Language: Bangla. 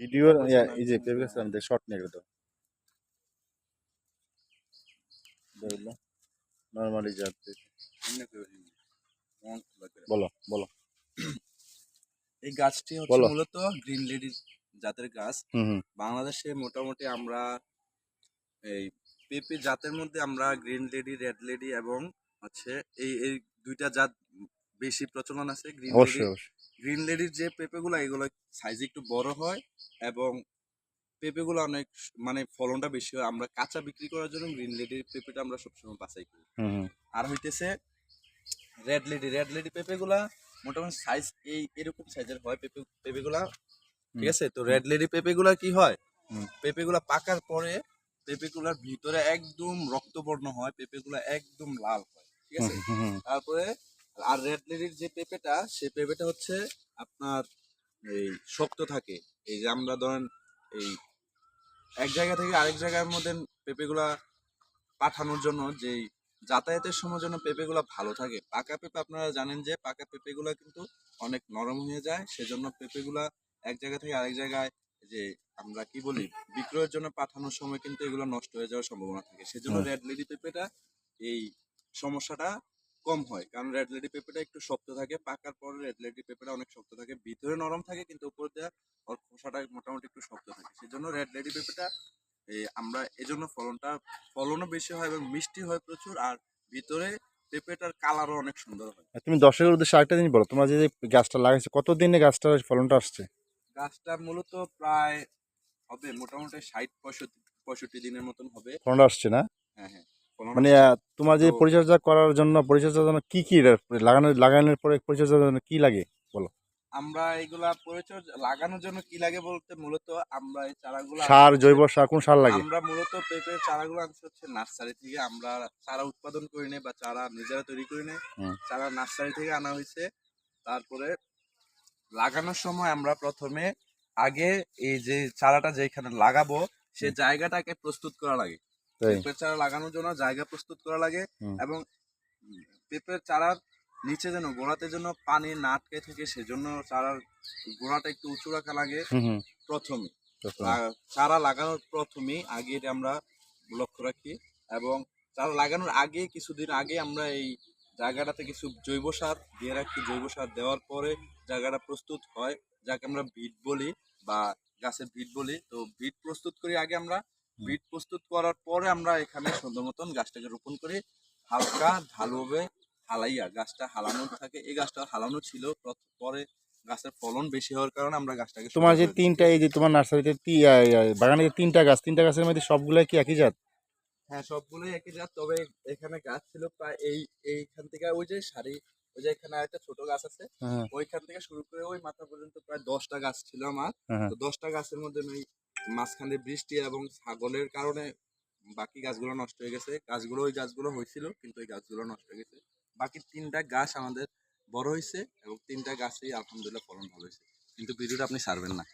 ভিডিও এই যে গাছ আমি শর্ট নিয়ে গেল নর্মালি যাচ্ছে বলো বলো। এই গাছটি হচ্ছে মূলত গ্রিন লেডি জাতের গাছ। বাংলাদেশে মোটামুটি আমরা এই পেঁপে জাতের মধ্যে আমরা গ্রিন লেডি রেড লেডি এবং হচ্ছে এই এই দুইটা জাত বেশি প্রচলন আছে। গ্রিন অবশ্যই অবশ্যই। গ্রিন লেডির যে পেঁপেগুলো এগুলো সাইজ একটু বড় হয় এবং পেঁপেগুলো অনেক মানে ফলনটা বেশি হয়। আমরা কাঁচা বিক্রি করার জন্য গ্রিন লেডির পেঁপেটা আমরা সবসময় বাছাই করি। আর হইতেছে রেড লেডি রেড লেডি পেঁপেগুলা মোটামুটি সাইজ এই এরকম সাইজের হয় পেঁপে পেঁপেগুলা। ঠিক আছে? তো রেড লেডি পেঁপেগুলা কি হয়। পেঁপেগুলা পাকার পরে পেঁপেগুলার ভিতরে একদম রক্তবর্ণ হয় পেঁপেগুলা একদম লাল হয়। ঠিক আছে? তারপরে আর রেড লেডির যে পেঁপেটা সেই পেঁপেটা হচ্ছে আপনার এই শক্ত থাকে। এই যে আমরা ধরেন এই এক জায়গা থেকে আরেক জায়গার মধ্যে পেঁপেগুলা পাঠানোর জন্য যেই যাতায়াতের সময় জন্য পেঁপেগুলা ভালো থাকে। পাকা পেঁপে আপনারা জানেন যে পাকা পেঁপেগুলা কিন্তু অনেক নরম হয়ে যায় সেজন্য পেঁপেগুলা এক জায়গা থেকে আরেক জায়গায় যে আমরা কি বলি বিক্রয়ের জন্য পাঠানোর সময় কিন্তু এগুলো নষ্ট হয়ে যাওয়ার সম্ভাবনা থাকে। সেজন্য। রেড লেডি পেঁপেটা এই সমস্যাটা কম হয়। কারণ রেড লেডি পেঁপেটা একটু শক্ত থাকে পাকার পরে রেড লেডি পেঁপেটা অনেক শক্ত থাকে। ভিতরে নরম থাকে কিন্তু উপর দিয়ে ওর খোসাটা মোটামুটি একটু শক্ত থাকে। সেজন্য রেড লেডি পেঁপেটা এই আমরা এজন্য ফলনটা ফলনও বেশি হয় এবং মিষ্টি হয় প্রচুর আর ভিতরে পেঁপেটার কালারও অনেক সুন্দর হয়। তুমি দর্শকের উদ্দেশ্যে আরেকটা জিনিস বলো তোমরা যে গাছটা লাগাইছো কত দিনে গাছটার ফলনটা আসছে? গাছটা মূলত প্রায় হবে মোটামুটি ষাট পঁয়ষট্টি পঁয়ষট্টি দিনের মতন হবে। ফলনটা আসছে না? হ্যাঁ হ্যাঁ। মানে তোমার যে পরিচর্যা করার জন্য পরিচর্যার জন্য কি কি লাগানো লাগানোর পরে পরিচর্যার জন্য কি লাগে বলো? আমরা এগুলা পরিচর্যা লাগানোর জন্য কি লাগে বলতে মূলত আমরা এই চারাগুলো সার জৈব সার কোন সার লাগে? আমরা মূলত পেঁপের চারাগুলো আনছি হচ্ছে নার্সারি থেকে। আমরা চারা উৎপাদন করি নে বা চারা নিজেরা তৈরি করি নে হুম। চারা নার্সারি থেকে আনা হয়েছে। তারপরে লাগানোর সময় আমরা প্রথমে আগে এই যে চারাটা যেখানে লাগাবো সে জায়গাটাকে প্রস্তুত করা লাগে। পেঁপের চারা লাগানোর জন্য জায়গা প্রস্তুত করা লাগে এবং পেঁপের চারার নিচে যেন গোড়াতে যেন পানি না আটকে থাকে সেজন্য চারার গোড়াটা একটু উঁচু রাখা লাগে প্রথমে। চারা লাগানোর প্রথমেই আগে এটা আমরা লক্ষ্য রাখি এবং চারা লাগানোর আগে কিছুদিন আগে আমরা এই জায়গাটাতে কিছু জৈব সার দিয়ে রাখি। জৈব সার দেওয়ার পরে জায়গাটা প্রস্তুত হয়। যাকে আমরা ভিট বলি বা গাছের ভিট বলি। তো ভিট প্রস্তুত করি আগে আমরা ভিট প্রস্তুত করার পরে আমরা এখানে সুন্দর মতন গাছটাকে রোপণ করি। হালকা ঢালুভাবে হালাইয়া গাছটা হালানো থাকে। এই গাছটা হালানো ছিল পরে গাছের ফলন বেশি হওয়ার কারণে আমরা গাছটাকে তোমার যে তিনটা এই যে তোমার নার্সারিতে বাগানে যে তিনটা গাছ তিনটা গাছের মধ্যে সবগুলো কি একই জাত? হ্যাঁ সবগুলোই একই জাত। তবে এখানে গাছ ছিল প্রায় এই এইখান থেকে ওই যে সারি ওই যে এখানে একটা ছোট গাছ আছে হ্যাঁ। ওইখান থেকে শুরু করে ওই মাথা পর্যন্ত প্রায় দশটা গাছ ছিল আমার। হ্যাঁ। তো দশটা গাছের মধ্যে ওই মাঝখানে বৃষ্টি এবং ছাগলের কারণে বাকি গাছগুলো নষ্ট হয়ে গেছে। গাছগুলো, ওই গাছগুলো হয়েছিল, কিন্তু ওই গাছগুলো নষ্ট হয়ে গেছে। বাকি তিনটা গাছ আমাদের বড় হয়েছে এবং তিনটা গাছই আলহামদুলিল্লাহ ফলন ভালো হয়েছে। কিন্তু ভিডিওটা আপনি সারবেন না।